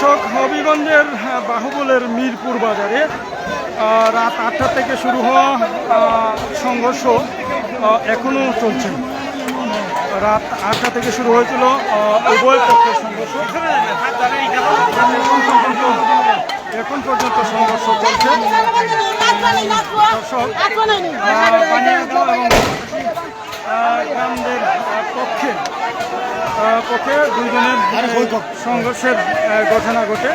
দর্শক হবিগঞ্জের আহ, বাহুবলের মিরপুর বাজারে রাত আটটা থেকে শুরু হওয়া সংঘর্ষ এখনও চলছে। রাত আটটা থেকে শুরু হয়েছিল উভয় পক্ষের সংঘর্ষ। এখন পর্যন্ত সংঘর্ষ চলছে। দর্শক পক্ষে পক্ষে দুইজনের সংঘর্ষের ঘটনা ঘটে।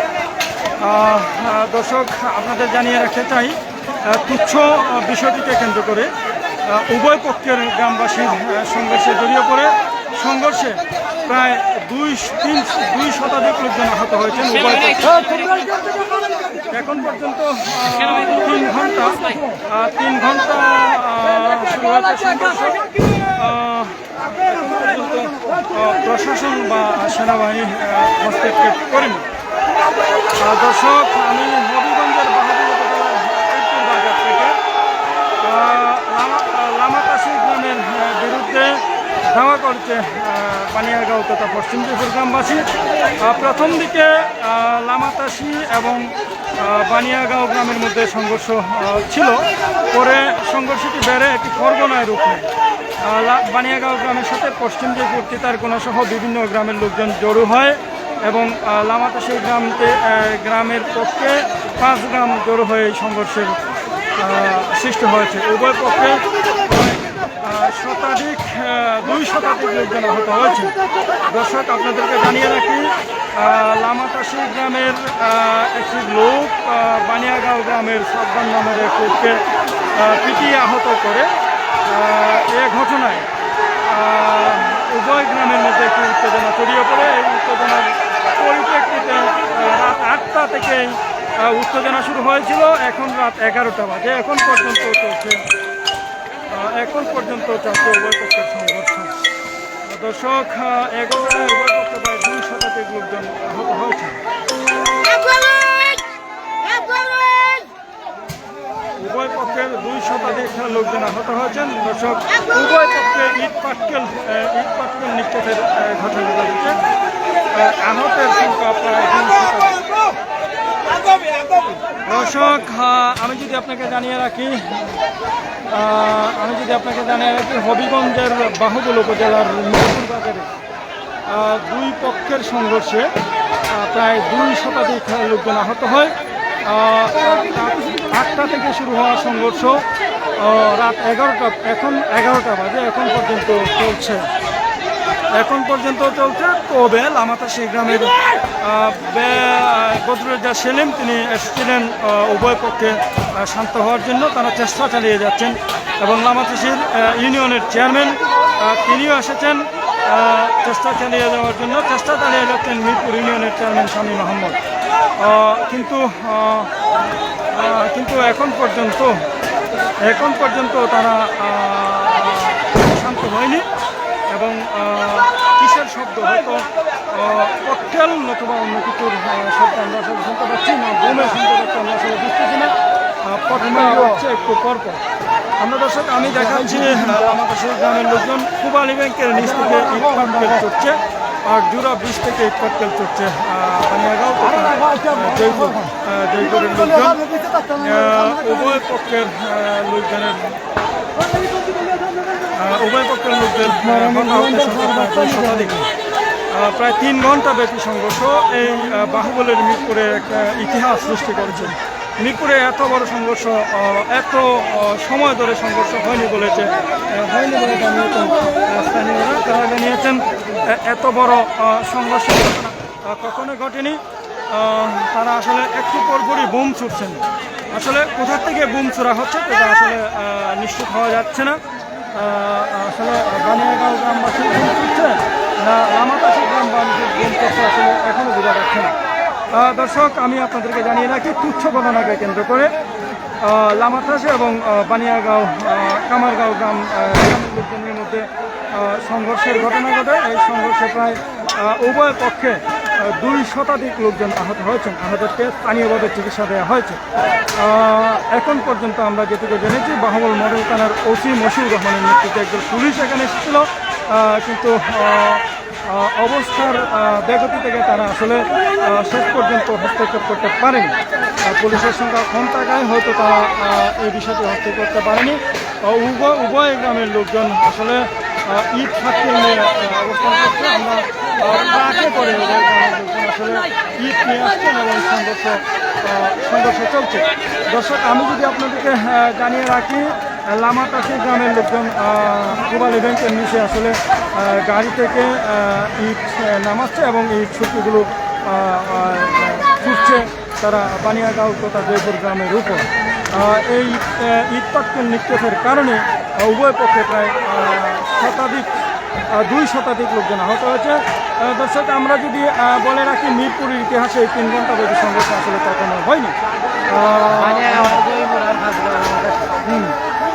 দর্শক আপনাদের জানিয়ে রাখতে চাই তুচ্ছ বিষয়টিকে কেন্দ্র করে উভয় পক্ষের গ্রামবাসীর সংঘর্ষে জড়িয়ে পড়ে। সংঘর্ষে প্রায় দুই তিন দুই শতাধিক লোকজন আহত হয়েছেন উভয় পক্ষে। এখন পর্যন্ত তিন ঘণ্টা তিন ঘণ্টা শুরু হয়েছে সংঘর্ষ। প্রশাসন বা সেনাবাহিনী হস্তক্ষেপ করেনি। দর্শক আমি হবিগঞ্জের বাহাদুর থেকে গ্রামের বিরুদ্ধে ধাওয়া করছে পানিয়াগাঁও তথা পশ্চিম ত্রিপুর গ্রামবাসী। প্রথম দিকে লামাতাসি এবং আহ, বানিয়াগাঁও গ্রামের মধ্যে সংঘর্ষ ছিল। পরে সংঘর্ষটি বেড়ে একটি পরগনায় রূপ নেয়। বানিয়াগাঁও গ্রামের সাথে পশ্চিম ত্রিপুর তিতারকোনা সহ বিভিন্ন গ্রামের লোকজন জড়ো হয় এবং আহ, লামাতাসি গ্রামতে গ্রামের পক্ষে পাঁচ গ্রাম জড়ো হয়ে এই সংঘর্ষের সৃষ্টি হয়েছে। উভয় পক্ষে শতাধিক দুই শতাধিক লোকজন আহত হয়েছে। দর্শক আপনাদেরকে জানিয়ে রাখি আহ, লামাতাসি গ্রামের একটি লোক বানিয়াগাঁও গ্রামের সাবধান নামের এক লোককে পিটিয়ে আহত করে এ ঘটনায় উভয় গ্রামের মধ্যে একটি উত্তেজনা ছড়িয়ে পড়ে। এই উত্তেজনার পরিপ্রেক্ষিতে রাত আটটা থেকেই উত্তেজনা শুরু হয়েছিল। এখন রাত এগারোটা বাজে। এখন পর্যন্ত চলছে এখন পর্যন্ত চলছে উভয় পক্ষের সংঘর্ষ। দর্শক আহ, এ ঘটনায় উভয় পক্ষে প্রায় দুই শতাধিক লোকজন আহত হয়েছে উভয় পক্ষের দুই শতাধিক লোকজন আহত হয়েছেন। দর্শক উভয় পক্ষে ইট পাটকেল ইট পাটকেল নিক্ষেপের ঘটনা ঘটেছে। আহ, আহতের সংখ্যা প্রায় দর্শক আমি যদি আপনাকে জানিয়ে রাখি আমি যদি আপনাকে জানিয়ে রাখি হবিগঞ্জের বাহুবল উপজেলার মিরপুর বাজারে দুই পক্ষের সংঘর্ষে প্রায় দুই শতাধিক লোকজন আহত হয়। আটটা থেকে শুরু হওয়া সংঘর্ষ রাত এগারোটা এখন এগারোটা বাজে এখন পর্যন্ত চলছে। এখন পর্যন্ত চলছে তবে লামাতাসি গ্রামের আহ, বে- বদরুজ্জা সেলিম তিনি এসেছিলেন উভয় পক্ষে শান্ত হওয়ার জন্য। তারা চেষ্টা চালিয়ে যাচ্ছেন এবং লামাতাসির ইউনিয়নের চেয়ারম্যান তিনিও এসেছেন চেষ্টা চালিয়ে যাওয়ার জন্য। চেষ্টা চালিয়ে যাচ্ছেন মিরপুর ইউনিয়নের চেয়ারম্যান স্বামী মোহাম্মদ। কিন্তু কিন্তু এখন পর্যন্ত এখন পর্যন্ত তারা শান্ত হয়নি এবং কিসের শব্দ হয়তো ককটেল নতুবা অন্য কিছুর শব্দ আমরা আসলে শুনতে পাচ্ছি না বোমের শুনতে পাচ্ছি আমরা আসলে বুঝতেছি না পটকা হচ্ছে একটু পরপর। আমরা দর্শক আমি দেখাচ্ছি আমাদের সেই গ্রামের লোকজন পূবালী ব্যাংকের নিচ থেকে চড়ছে আর জুরা ব্রিজ থেকে জয়পুরের লোকজন উভয় পক্ষের লোকজনের উভয় পক্ষের লোকদের প্রায় তিন ঘণ্টা ব্যাপী সংঘর্ষ, এই বাহুবলের মিরপুরে একটা ইতিহাস সৃষ্টি করেছে। মিরপুরে এত বড় সংঘর্ষ এত সময় ধরে সংঘর্ষ হয়নি বলেছে হয়নি বলে জানিয়েছেন স্থানীয়রা তারা জানিয়েছেন এত বড় সংঘর্ষ কখনো ঘটেনি। তারা আসলে একটু পরপরই বোম ছুটছেন। আসলে কোথা থেকে বুম ছোড়া হচ্ছে সেটা আসলে নিশ্চিত হওয়া যাচ্ছে না। আসলে বানিয়াগাঁও গ্রামবাসী বুম ছুটছে না লামাতাসি গ্রামবাসী বুম করছে আসলে এখনও বোঝা যাচ্ছে না। দর্শক আমি আপনাদেরকে জানিয়ে রাখি তুচ্ছ ঘটনাকে কেন্দ্র করে আহ, লামাতাসি এবং বানিয়াগাঁও কামারগাঁও গ্রাম গ্রামের লোকজনের মধ্যে সংঘর্ষের ঘটনা ঘটে। এই সংঘর্ষে প্রায় উভয় পক্ষে দুই শতাধিক লোকজন আহত হয়েছেন। আহতকে স্থানীয়ভাবে চিকিৎসা দেওয়া হয়েছে। এখন পর্যন্ত আমরা যেটুকু জেনেছি বাহুবল মডেল থানার ওসি মশিউর রহমানের নেতৃত্বে একজন পুলিশ এখানে এসেছিল। কিন্তু অবস্থার ব্যাগতি থেকে তারা আসলে শেষ পর্যন্ত হস্তক্ষেপ করতে পারেনি। পুলিশের সংখ্যা কম থাকায় হয়তো তারা এই বিষয়টি হস্তক্ষেপ করতে পারেনি। উভয় উভয় গ্রামের লোকজন আসলে ঈদ থাকতে নিয়ে অবস্থান করছে। আমরা ট্রাকে করে লোকজন আসলে ঈদ নিয়ে আসছেন এবং সংঘর্ষ সংঘর্ষ চলছে। দর্শক, আমি যদি আপনাদেরকে জানিয়ে রাখি লামাতাসি গ্রামের লোকজন কুবাল ইভেন্টের নিচে আসলে গাড়ি থেকে ইট নামাচ্ছে এবং এই ছুটিগুলো ছুটছে তারা বানিয়াগাঁও তথা জয়পুর গ্রামের উপর। এই ইট পাটকেল নিক্ষেপের কারণে উভয় পক্ষে প্রায় শতাধিক দুই শতাধিক লোকজন আহত হয়েছে। দর্শক আমরা যদি বলে রাখি মিরপুরের ইতিহাসে এই তিন ঘণ্টা ব্যাপী সংঘর্ষ আসলে কখনো হয়নি। হুম,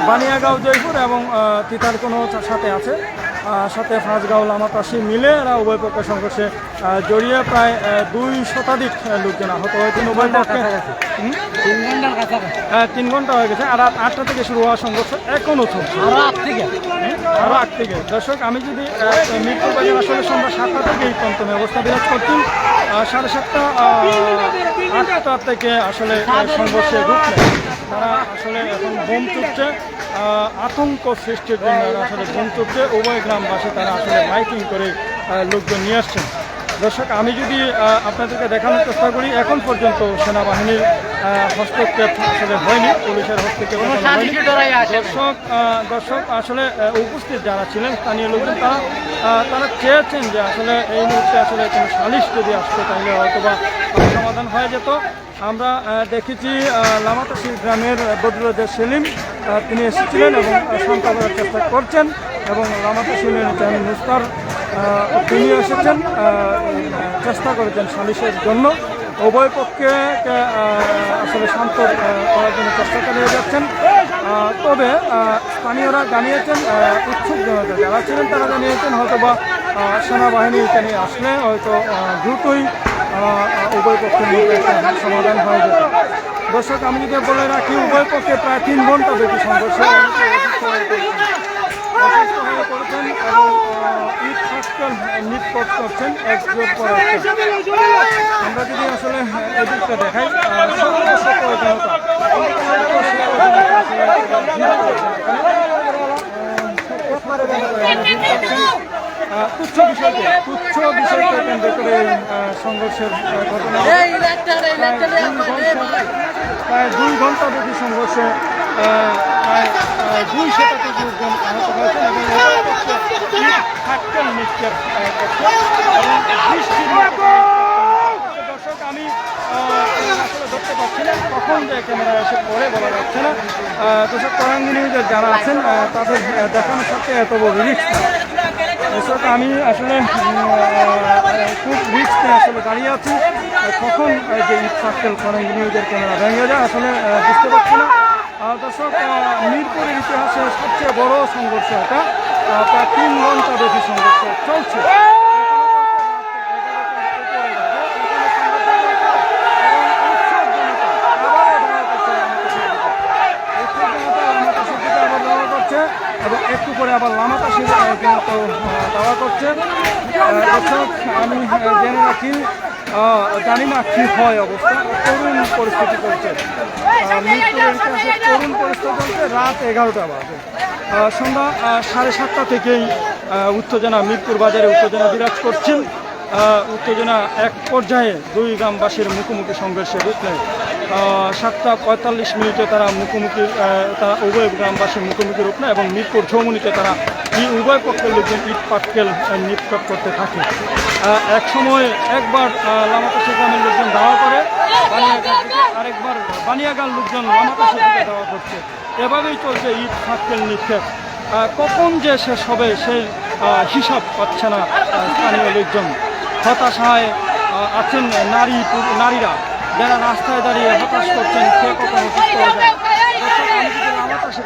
বানিয়াগাঁও জয়পুর এবং তিতার কোনো সাথে আছে। সাথে ফাঁসগাঁও লামাতাসি মিলে এরা উভয় পক্ষের সংঘর্ষে জড়িয়ে প্রায় দুই শতাধিক লোকজন আহত হয়েছেন উভয় পক্ষে হ্যাঁ, তিন ঘণ্টা হয়ে গেছে। আর রাত আটটা থেকে শুরু হওয়া সংঘর্ষ এখনও চলছে। আরও আগ থেকে। দর্শক আমি যদি আহ, মৃত্যু বাজার আসলে সন্ধ্যা সাতটা থেকে এই তন্তমে অবস্থা বিরাজ করছি। সাড়ে সাতটা আটটা থেকে আসলে সংঘর্ষে রূপ তারা আসলে এখন বোম চুটছে আতঙ্ক সৃষ্টির জন্য আসলে বোম চুটছে উভয় গ্রামবাসী তারা আসলে মাইকিং করে লোকজন নিয়ে আসছেন। দর্শক আমি যদি আপনাদেরকে দেখানোর চেষ্টা করি এখন পর্যন্ত সেনাবাহিনীর হস্তক্ষেপ আসলে হয়নি পুলিশের হস্তক্ষেপ দর্শক দর্শক আসলে উপস্থিত যারা ছিলেন স্থানীয় লোকজন তারা তারা চেয়েছেন যে আসলে এই মুহূর্তে আসলে কোনো সালিশ যদি আসতো তাহলে হয়তো বা সমাধান হয়ে যেত। আমরা দেখেছি লামাতাসি গ্রামের বদরুদ্দ সেলিম তিনি এসেছিলেন এবং শান্ত করার চেষ্টা করছেন এবং লামাতাসি মুস্তার তিনি এসেছেন চেষ্টা করেছেন সালিশের জন্য। উভয় পক্ষে আসলে শান্ত করার জন্য চেষ্টা চালিয়ে যাচ্ছেন। তবে স্থানীয়রা জানিয়েছেন উৎসুক জনতা যারা ছিলেন তারা জানিয়েছেন হয়তো বা সেনাবাহিনী এখানে আসলে হয়তো দ্রুতই উভয় পক্ষের মধ্যে সমাধান হয়ে যেত। দর্শক, আমি যদি বলে রাখি, উভয় পক্ষে প্রায় তিন ঘণ্টা ব্যাপী সংঘর্ষ অসুস্থ হয়ে পড়েছেন এবং আহ, ঈদ করছেন একজোট পর আমরা যদি আসলে এদিকটা দেখাই তুচ্ছ বিষয়কে তুচ্ছ বিষয়কে কেন্দ্র করে সংঘর্ষের ঘটনা প্রায় দুই ঘণ্টা ব্যাপী সংঘর্ষে দুই শতাধিক লোকজন আহত হয়েছেন এবং ইট করছে। দর্শক আমি আসলে ধরতে পারছি না কখন যে ক্যামেরা পড়ে বলা যাচ্ছে না দর্শক যারা আছেন তাদের দেখানোর সাথে এত রিস্ক দর্শক আমি আসলে খুব রিস্কে আসলে দাঁড়িয়ে আছি কখন যে ঈদ সার্কেল তরাঙ্গি নিউজের ক্যামেরা ভেঙে যায় আসলে বুঝতে পারছি না দর্শক মিরপুরের ইতিহাসে সবচেয়ে বড় সংঘর্ষ এটা। প্রায় তিন ঘণ্টা বেশি সংঘর্ষ চলছে। এবং একটু করে আবার লামাতা দাওয়া করছে। আমি জেনে রাখি জানি না কি হয় অবস্থা। করুণ পরিস্থিতি চলছে। মিরপুরের ইতিহাসে করুণ পরিস্থিতি চলছে রাত এগারোটা বাজে। সন্ধ্যা সাড়ে সাতটা থেকেই উত্তেজনা মিরপুর বাজারে উত্তেজনা বিরাজ করছেন উত্তেজনা এক পর্যায়ে দুই গ্রামবাসীর মুখোমুখি সংঘর্ষে রূপ নেয়। সাতটা পঁয়তাল্লিশ মিনিটে তারা মুখোমুখি তারা উভয় গ্রামবাসীর মুখোমুখি রূপ নেয় এবং মিরপুর ছৌমনিতে তারা এই উভয় পক্ষের লোকজন ইট পাটকেল নিক্ষেপ করতে থাকে। এক সময় একবার লামাতাসি গ্রামের লোকজন দাওয়া করে আরেকবার বানিয়াগাঁর লোকজন লামাতাসির দিকে দাওয়া করছে। এভাবেই চলছে ইট পাটকেল নিক্ষেপ। কখন যে শেষ হবে আহ, হিসাব পাচ্ছে না স্থানীয় লোকজন। হতাশায় আছেন নারী নারীরা। যারা রাস্তায় দাঁড়িয়ে হতাশ করছেন সে কখন অসুস্থ হয়ে যায় কথা বলি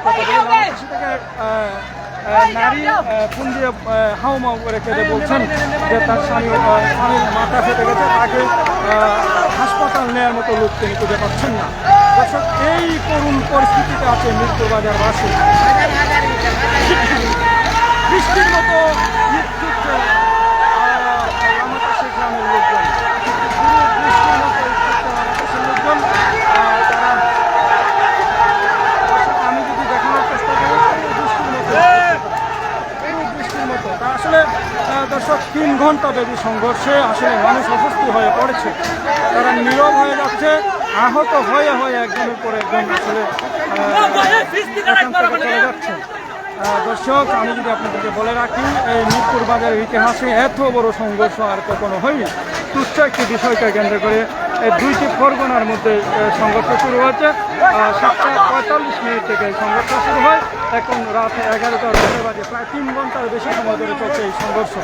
থেকে নারী ফোন দিয়ে হাউমাউ করে কেটে বলছেন যে তার স্বামী স্বামীর মাথা ফেটে গেছে, তাকে হাসপাতাল নেওয়ার মতো লোক তিনি খুঁজে পাচ্ছেন না। দর্শক, এই করুণ পরিস্থিতিতে আছে মৃত্যুবাজার বাসী বৃষ্টির মতো ঈদ ছুটছে। আহ, তিন ঘণ্টা ব্যাপী সংঘর্ষে আসলে মানুষ অস্বস্তি হয়ে পড়েছে। তারা নীরব হয়ে যাচ্ছে, আহত হয়ে হয়ে একজনের পর একজন আসলে চলে যাচ্ছে। দর্শক, আমি যদি আপনাদেরকে বলে রাখি, এই মিরপুর বাজারের ইতিহাসে এত বড় সংঘর্ষ আর কখনো হয়নি। তুচ্ছ একটি বিষয়কে কেন্দ্র করে এই দুইটি ফরগনার মধ্যে সংঘর্ষ শুরু হয়েছে। সাতটা পঁয়তাল্লিশ মিনিট থেকে সংঘর্ষ শুরু হয়। এখন রাত এগারোটার বাজে, প্রায় তিন ঘণ্টার বেশি সময় ধরে চলছে এই সংঘর্ষ।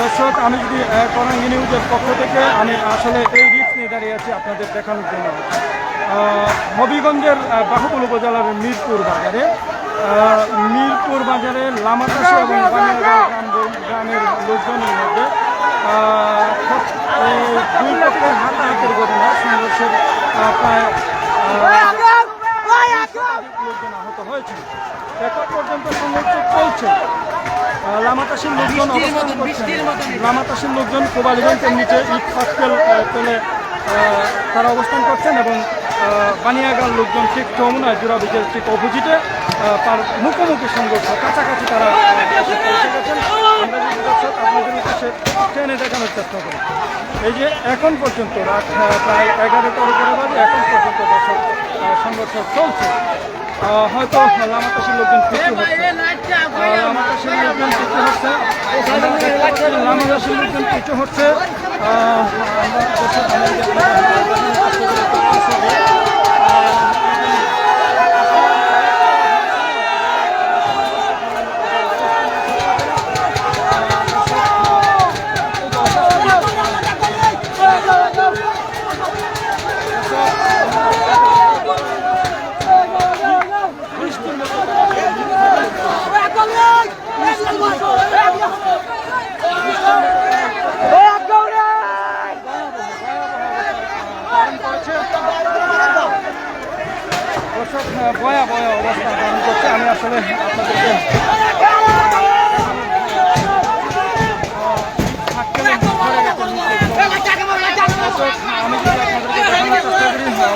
দর্শক আমি যদি করাঙ্গি নিউজের পক্ষ থেকে আমি আসলে এই রিস্ক নিয়ে দাঁড়িয়ে আছি আপনাদের দেখানোর জন্য। হবিগঞ্জের বাহুবল উপজেলার মিরপুর বাজারে। মিরপুর বাজারে লামাকাশি এবং গ্রামের লোকজনের মধ্যে দুই পক্ষের হাতাহাতির ঘটনা সংঘর্ষের প্রায় লোকজন আহত হয়েছে। এখন পর্যন্ত সংঘর্ষ চলছে। লামাতাসীর লোকজন লামাতাসীর লোকজন কোবালি নিচে ইট পাটকেল পেলে তারা অবস্থান করছেন এবং বানিয়াগাঁর লোকজন ঠিক যমুনা জোড়া বিচের ঠিক অপোজিটে তার মুখোমুখি সংঘর্ষ কাছাকাছি তারা আপনাদের উদ্দেশ্যে ট্রেনে দেখানোর চেষ্টা করি এই যে এখন পর্যন্ত রাত প্রায় এগারোটার উপরে বাজে এখন পর্যন্ত সংঘর্ষ চলছে। হয়তো লামাতাসীর লোকজন পিছু হচ্ছে। পিছু হচ্ছে। বয়া করছে আমি আসলে আপনাদেরকে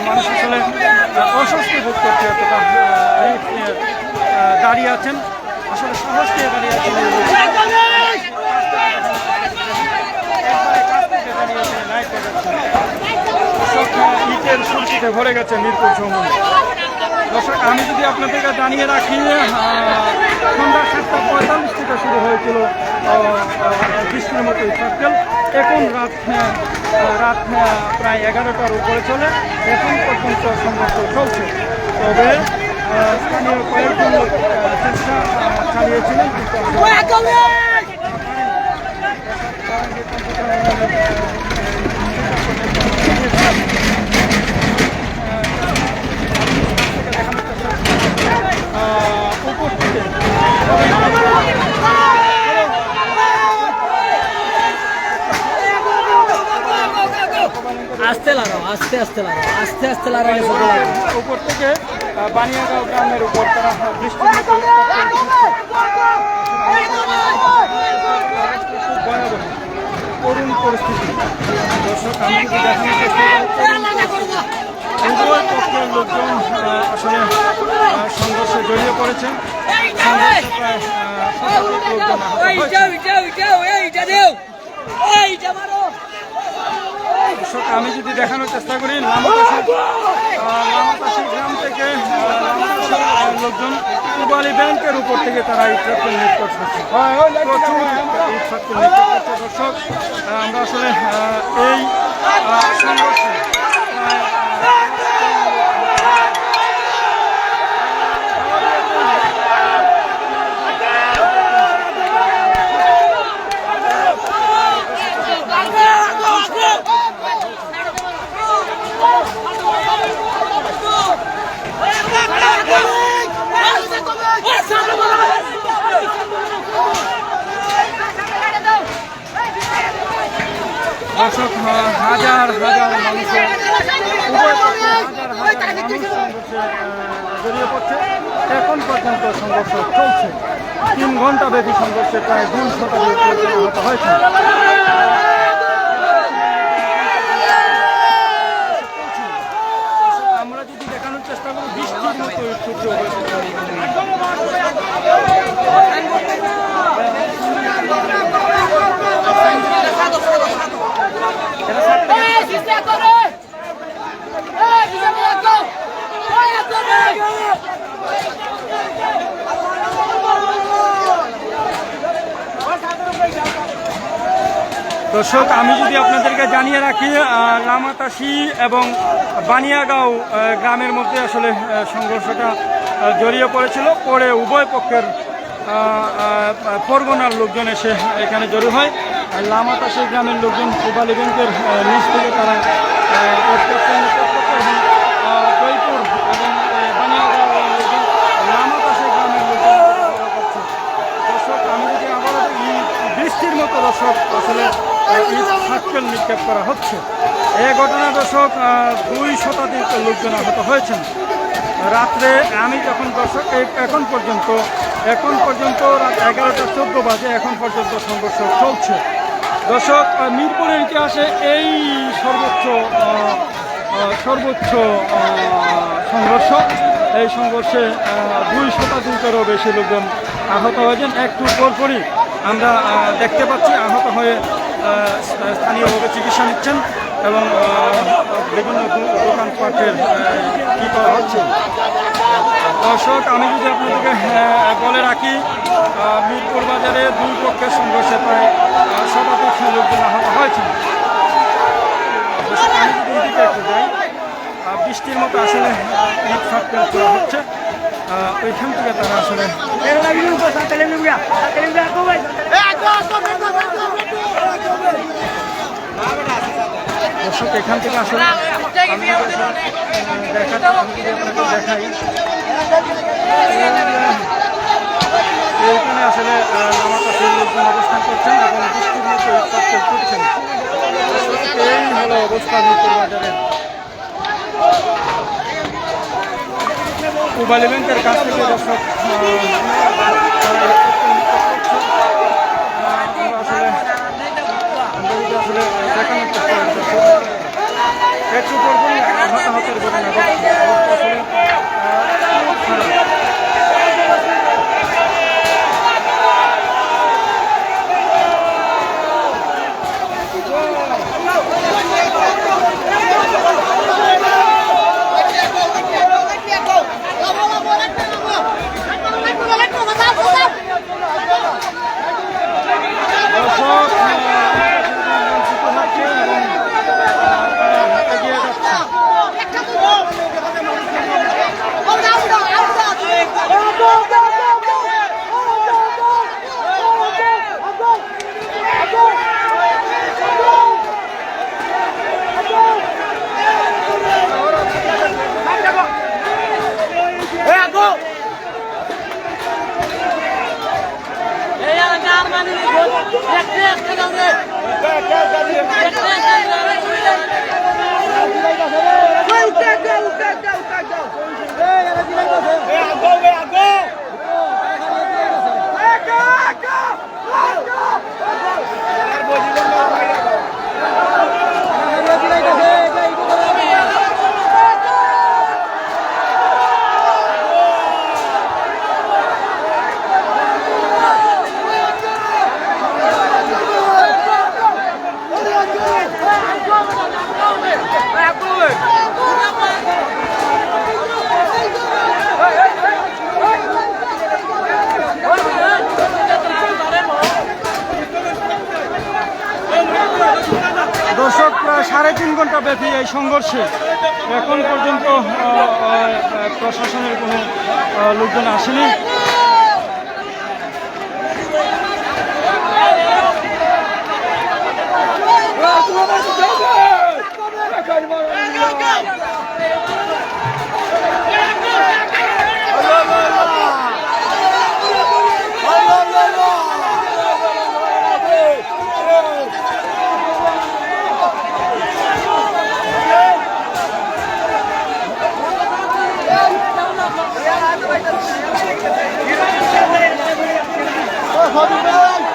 মানুষ আসলে অস্বস্তি বোধ করছে। risk দাঁড়িয়ে আছেন আসলে সাহস নিয়ে দাঁড়িয়ে আছেন ইটের সুরকিতে ভরে গেছে মিরপুর চৌমুনি দর্শক, আমি যদি আপনাদেরকে জানিয়ে রাখি সন্ধ্যা সাতটা পঁয়তাল্লিশ থেকে শুরু হয়েছিল বৃষ্টির মতো সার্কেল এখন রাত রাত প্রায় এগারোটার উপরে চলে। এখন পর্যন্ত সংঘর্ষ চলছে। তবে স্থানীয় কয়েকজন লোক চেষ্টা চালিয়েছিলেন, কিন্তু আসলে আহ, উপস্থিতি আস্তে লাগাও আস্তে আস্তে লাগাও আস্তে আস্তে লাগবে উপর থেকে বানিয়াগাঁও গ্রামের উপর তারা খুব করুণ পরিস্থিতি। দর্শক আমি যদি দেখানোর চেষ্টা। উভয় পক্ষের লোকজন আসলে সংঘর্ষে জড়িয়ে পড়েছে আমি যদি দেখানোর চেষ্টা করি গ্রাম থেকে লোকজন পুবালি ব্যাংকের উপর থেকে তারা এই ট্রাক্টর নিয়োগ করছে। করছে। দর্শক আমরা আসলে এই সংঘর্ষে হাজার হাজার মানুষের উভয় পক্ষে হাজার হাজার জড়িয়ে পড়ছে। এখন পর্যন্ত সংঘর্ষ চলছে। তিন ঘণ্টা ব্যাপী সংঘর্ষে প্রায় দুই শতাধিক হয়েছে আমরা যদি দেখানোর চেষ্টা করি, বৃষ্টির মতো সূর্য দর্শক, আমি যদি আপনাদেরকে জানিয়ে রাখি লামাতাসি এবং বানিয়াগাঁও গ্রামের মধ্যে আসলে সংঘর্ষটা জড়িয়ে পড়েছিল। পরে উভয় পক্ষের পরগনার লোকজন এসে এখানে জড়ো হয়। লামাতাসি গ্রামের লোকজন কোবালি ব্যাংকের নিচ থেকে তারা আহ, প্রত্যেক- প্রত্যেক এবং, আহ, জয়পুর এবং আহ, বানিয়াগাঁও লোকজন লামাতাসি গ্রামের লোকজন করছে দর্শক আমি যদি আবারও দেখি, বৃষ্টির মতো দর্শক, আসলে ইট নিক্ষেপ করা হচ্ছে। এই ঘটনা দর্শক দুই শতাধিক লোকজন আহত হয়েছেন। রাত্রে আমি যখন দর্শক এখন পর্যন্ত এখন পর্যন্ত রাত এগারোটা চোদ্দ বাজে, এখন পর্যন্ত সংঘর্ষ চলছে। দর্শক মিরপুরের ইতিহাসে এই সর্বোচ্চ সর্বোচ্চ সংঘর্ষ। এই সংঘর্ষে দুই শতাধিকেরও বেশি লোকজন আহত হয়েছেন। একটু পরপরই আমরা দেখতে পাচ্ছি আহত হয়ে স্থানীয়ভাবে চিকিৎসা নিচ্ছেন এবং বিভিন্ন দোকানপাটের কী করা হচ্ছে? দর্শক আমি যদি আপনাদেরকে বলে রাখি মিরপুর বাজারে দুই পক্ষের সংঘর্ষে প্রায় শতাধিক লোকজন আহত দর্শক, আমি যদি একটু যাই বৃষ্টির মতো আসলে আহ, ইট করা হচ্ছে। ওইখান থেকে তারা আসলে দর্শক, এখান থেকে আসলে দেখাই এইখানে আসলে আমার লোকজন অবস্থান করছেন এবং বৃষ্টির মতো করছেন এই হলো অবস্থা মিরপুর বাজারের মোবাইল ব্যাংকের কাছ থেকে দর্শক। আসলে দেখানোর চেষ্টা করি দর্শক, একটু পরপরই হতাহতের ঘটনা ঘটছে এই সংঘর্ষে এখন পর্যন্ত প্রশাসনের কোনো লোকজন আসেনি। Hadi be!